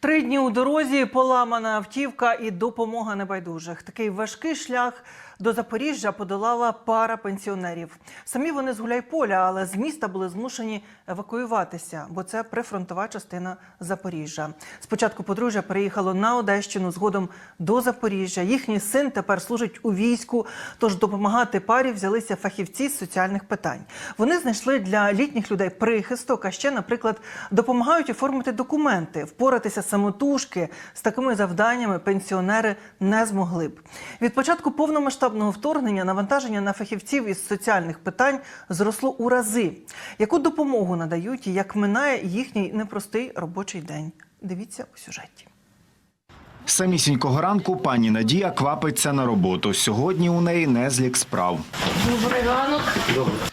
Три дні у дорозі, поламана автівка і допомога небайдужих. Такий важкий шлях до Запоріжжя подолала пара пенсіонерів. Самі вони з Гуляйполя, але з міста були змушені евакуюватися, бо це прифронтова частина Запоріжжя. Спочатку подружжя переїхало на Одещину, згодом до Запоріжжя. Їхній син тепер служить у війську. Тож допомагати парі взялися фахівці з соціальних питань. Вони знайшли для літніх людей прихисток, а ще, наприклад, допомагають оформити документи, впоратися самотужки з такими завданнями пенсіонери не змогли б. Від початку повномасштабного вторгнення навантаження на фахівців із соціальних питань зросло у рази. Яку допомогу надають і як минає їхній непростий робочий день? Дивіться у сюжеті. Самісінького ранку пані Надія квапиться на роботу. Сьогодні у неї незлік справ. Добрий ранок.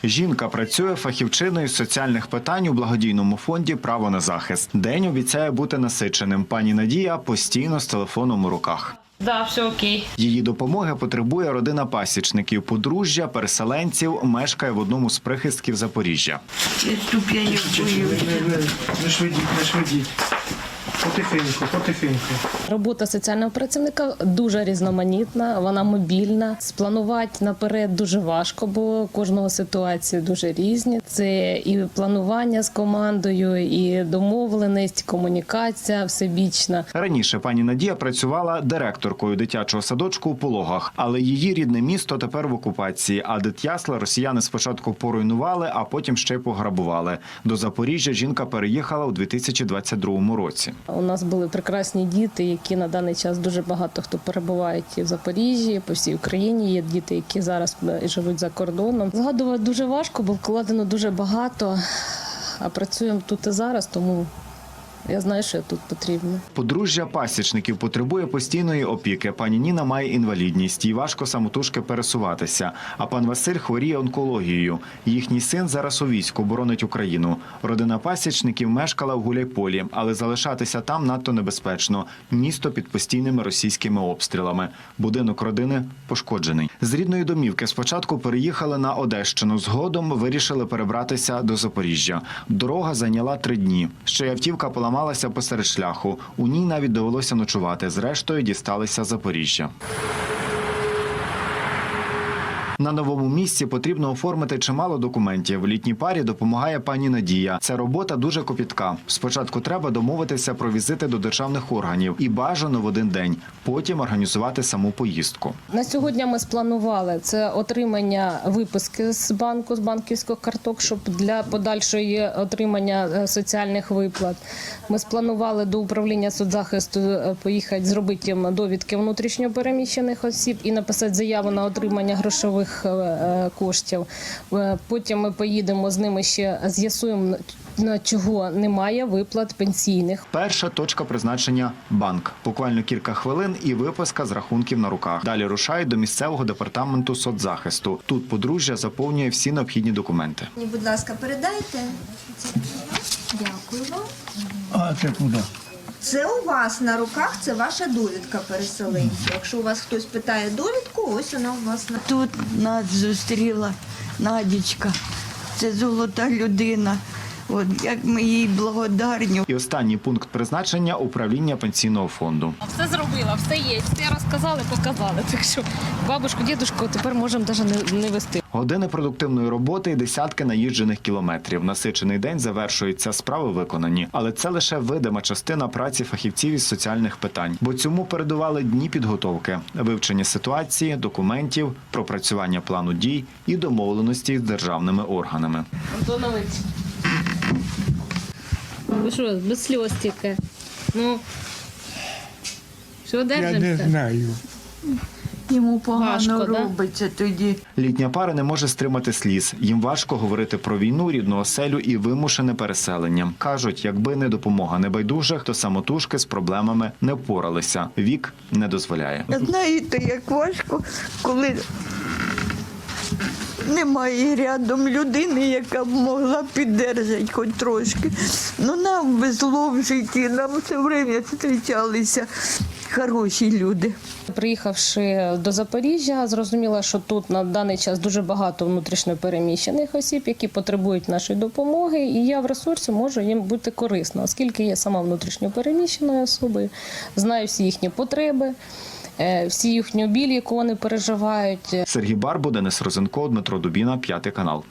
Жінка працює фахівчиною з соціальних питань у благодійному фонді Право на захист. День обіцяє бути насиченим. Пані Надія постійно з телефоном у руках. Да, все окей. Її допомоги потребує родина пасічників. Подружжя переселенців мешкає в одному з прихистків Запоріжжя. ступенів боюсь. Не швидіть, не швидіть. Потихеньку, потихеньку. Робота соціального працівника дуже різноманітна, вона мобільна. Спланувати наперед дуже важко, бо кожного ситуації дуже різні. Це і планування з командою, і домовленість, комунікація всебічна. Раніше пані Надія працювала директоркою дитячого садочку у Пологах, але її рідне місто тепер в окупації. А дитясла росіяни спочатку поруйнували, а потім ще й пограбували. До Запоріжжя жінка переїхала у 2022 році. У нас були прекрасні діти, які на даний час дуже багато хто перебувають і в Запоріжжі, по всій Україні. Є діти, які зараз е, живуть за кордоном. Згадувати дуже важко, бо вкладено дуже багато. А працюємо тут і зараз, тому я знаю, що я тут потрібна. Подружжя пасічників потребує постійної опіки. Пані Ніна має інвалідність, їй важко самотужки пересуватися. А пан Василь хворіє онкологією. Їхній син зараз у війську боронить Україну. Родина пасічників мешкала в Гуляйполі, але залишатися там надто небезпечно. Місто під постійними російськими обстрілами. Будинок родини пошкоджений. З рідної домівки спочатку переїхали на Одещину. Згодом вирішили перебратися до Запоріжжя. Дорога зайняла три дні. Ще автівка поламалася посеред шляху. У ній навіть довелося ночувати. Зрештою дісталися Запоріжжя. На новому місці потрібно оформити чимало документів. Літній парі допомагає пані Надія. Це робота дуже копітка. Спочатку треба домовитися про візити до державних органів і бажано в один день. Потім організувати саму поїздку. На сьогодні ми спланували це отримання виписки з банку з банківських карток, щоб для подальшої отримання е, соціальних виплат. Ми спланували до управління соцзахисту е, поїхати зробити їм довідки внутрішньо переміщених осіб і написати заяву на отримання грошових е, е, коштів. Е, Потім ми поїдемо з ними ще з'ясуємо на чого немає виплат пенсійних. Перша точка призначення банк. Буквально кілька хвилин і виписка з рахунків на руках. Далі рушають до місцевого департаменту соцзахисту. Тут подружжя заповнює всі необхідні документи. Будь ласка, передайте. Дякую вам. А це куди? Це у вас на руках, це ваша довідка переселенця. Якщо у вас хтось питає довідку, ось вона у вас на Тут нас зустріла Надічка. Це золота людина. От як ми їй благодарні. І останній пункт призначення управління пенсійного фонду. Все зробила, все є. Все розказали, показали. Так що бабушку, дідушку тепер можемо навіть не, не вести. Години продуктивної роботи і десятки наїжджених кілометрів. Насичений день завершується, справи виконані. Але це лише видима частина праці фахівців із соціальних питань, бо цьому передували дні підготовки, вивчення ситуації, документів, пропрацювання плану дій і домовленості з державними органами. Антонович. Ви що, без сльоз тільки? Ну, що Я не знаю. Йому погано Важко, да? робиться тоді. Літня пара не може стримати сліз. Їм важко говорити про війну, рідну оселю і вимушене переселення. кажуть, якби не допомога небайдужих, то самотужки з проблемами не впоралися. Вік не дозволяє. Знаєте, як важко, коли немає рядом людини, яка б могла піддержати хоч трошки. Ну нам везло в житті, нам все время зустрічалися хороші люди. Приїхавши до Запоріжжя, зрозуміла, що тут на даний час дуже багато внутрішньо переміщених осіб, які потребують нашої допомоги, і я в ресурсі можу їм бути корисна, оскільки я сама внутрішньо переміщеною особою, знаю всі їхні потреби, е, всі їхню біль, яку вони переживають. Сергій Барбу, Денис Розенко, Дмитро Дубіна, п'ятий канал.